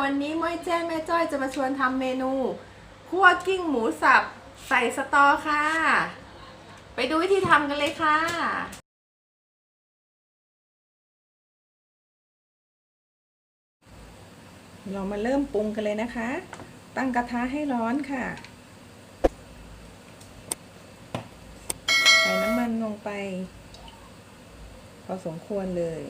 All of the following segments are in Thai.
วันนี้ม้อยแจ้แม่จ้อยจะมาชวนทำเมนูคั่วกิ้งหมูสับใส่สตอค่ะ ไปดูวิธีทำกันเลยค่ะ เรามาเริ่มปรุงกันเลยนะคะ ตั้งกระทะให้ร้อนค่ะ ใส่น้ำมันลงไป พอสมควรเลย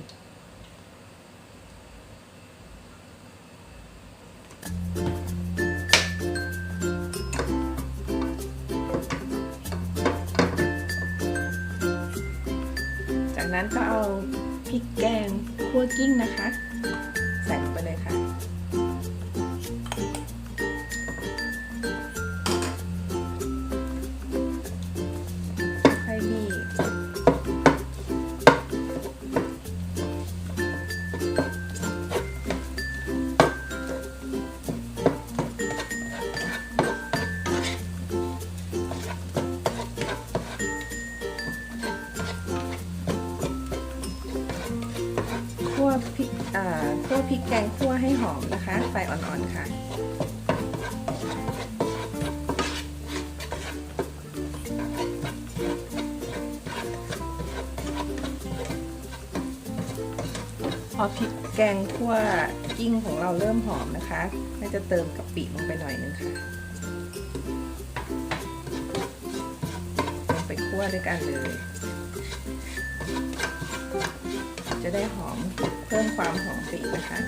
จากนั้นก็เอาพริกแกงคั่วกิ้งนะคะ พริกอ่าคั่วพริกแกงคั่วให้หอมนะคะ ไฟอ่อนๆค่ะ พอพริกแกงคั่วกิ้งของเราเริ่มหอมนะคะแม่จะเติมกะปิลงไปหน่อยนึงค่ะลงไปคั่วด้วยกันเลย จะได้หอม เพิ่มความหอมไปอีนะคะ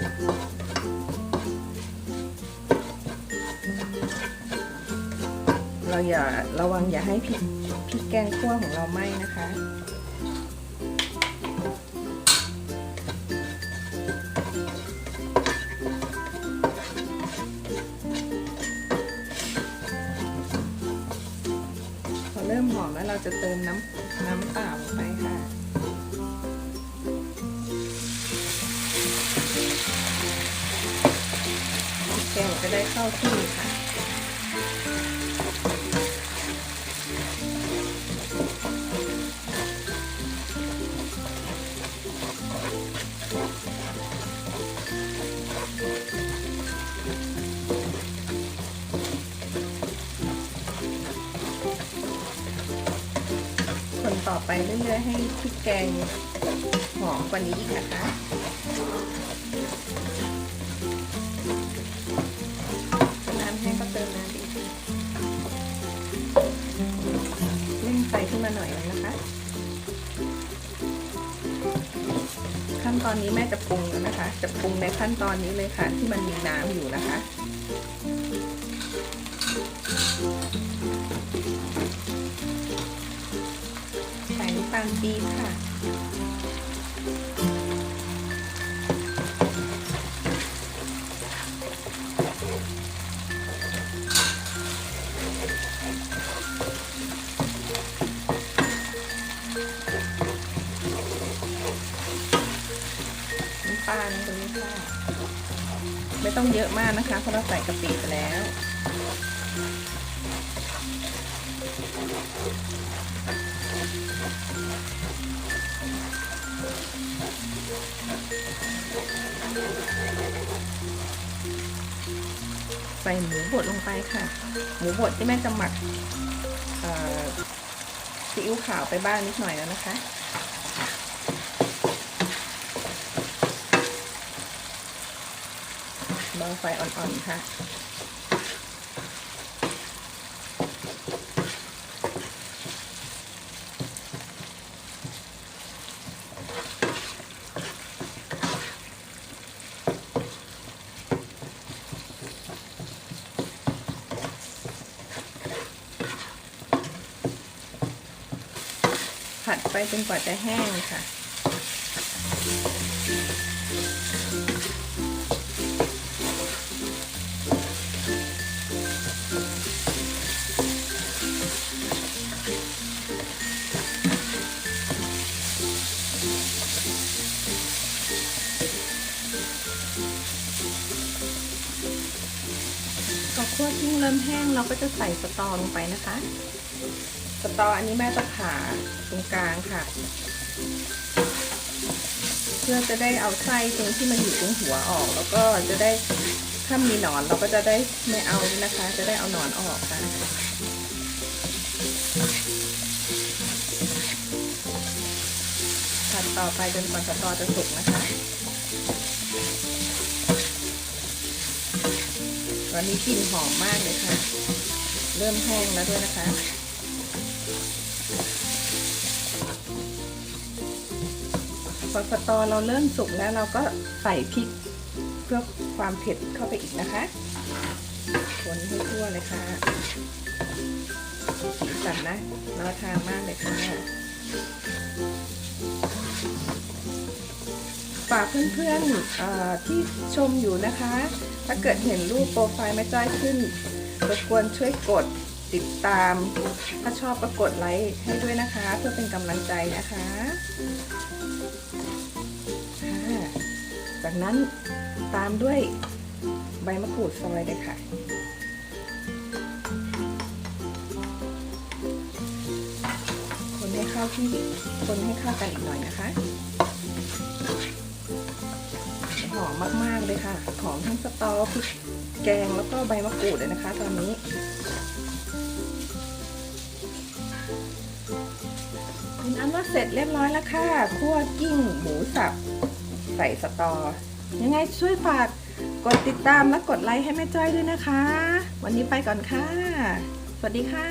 เราอย่าระวังอย่าให้พริกพริกแกงคั่วของเราไหม้นะคะ พอเริ่มหอมแล้วเราจะเติมน้ำน้ำเปล่าลงไปค่ะ งจะได้เข้าที่ค่ะ คนต่อไปเรื่อยๆให้พริกแกงหอมกว่านี้อีกนะคะ ขั้นตอนนี้แม่จะปรุงนะคะ จะปรุงในขั้นตอนนี้เลยค่ะ ที่มันมีน้ำอยู่นะคะใส่น้ำตาลปี๊บค่ะ ต้องเยอะมากนะคะ เพราะเราใส่กะปิไปแล้ว ใส่หมูบดลงไปค่ะ หมูบดที่แม่จะหมักซีอิ๊วขาวไปบ้างนิดหน่อยแล้วนะคะ เบาไฟอ่อนๆค่ะ ผัดไปจนกว่าจะแห้งค่ะ คั่วทิ้งเริ่มแห้งเราก็จะใส่สตอลงไปนะคะ สตออันนี้แม่จะผ่าตรงกลางค่ะ เพื่อจะได้เอาไส้ตรงที่มันอยู่ตรงหัวออก แล้วก็จะได้ถ้ามีหนอนเราก็จะได้ไม่เอานะคะ จะได้เอาหนอนออกค่ะผัดต่อไปจนกว่าสตอจะสุกนะคะ วันนี้กลิ่นหอมมากเลยค่ะ เริ่มแห้งแล้วด้วยนะคะ พอสตอเราเริ่มสุกแล้วเราก็ใส่พริกเพื่อความเผ็ดเข้าไปอีกนะคะ คนให้ทั่วเลยค่ะสีสันนะน่าทานมากเลยค่ะ ฝากเพื่อนๆที่ชมอยู่นะคะ ถ้าเกิดเห็นรูปโปรไฟล์แม่จ้อยขึ้นรบกวนช่วยกดติดตาม ถ้าชอบก็กดไลค์ให้ด้วยนะคะ เพื่อเป็นกำลังใจนะคะ จากนั้นตามด้วยใบมะกรูดซอยเลยค่ะคนให้เข้าที่คนให้เข้ากันอีกหน่อยนะคะ อมมาก ๆ เลยค่ะ หอมทั้งสตอพริกแกงแล้วก็ใบมะกรูดเลยนะคะ ตอนนี้เป็นอันว่าเสร็จเรียบร้อยแล้วค่ะคั่วกิ้งหมูสับ ใส่สตอ ยังไงช่วยฝากกดติดตามและกดไลค์ให้แม่จ้อยด้วยนะคะ วันนี้ไปก่อนค่ะ สวัสดีค่ะ